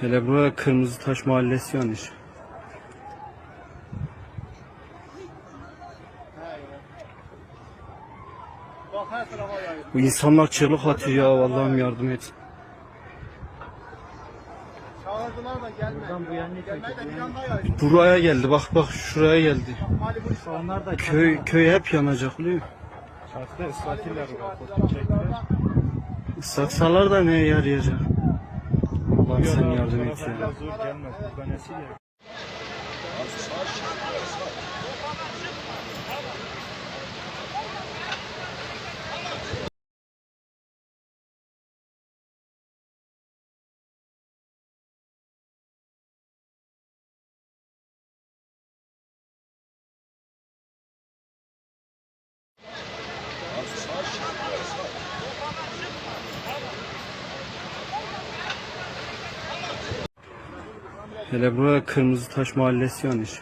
Hele buraya Kırmızı Taş Mahallesi yanlış. Bu insanlar çığlık atıyor ya Allah'ım yardım et. Çağırdılar da gelmedi. Buraya geldi bak bak şuraya geldi. Köy köy hep yanacak biliyor musun? Islatırlar. Satsalar da neye yarayacak? Allah'ım sen yardım et ya. Hele buraya Kırmızı Taş Mahallesi yanlış.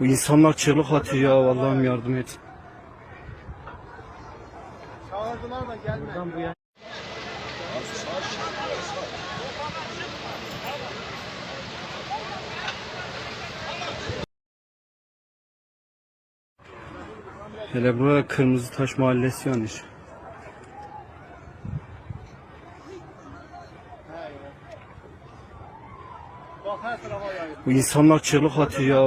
Bu insanlar çığlık atıyor ya Allah'ım yardım et. Çağırdılar da gelmedi. Hele buraya Kırmızı Taş Mahallesi yanlış. Bu insanlar çığlık atıyor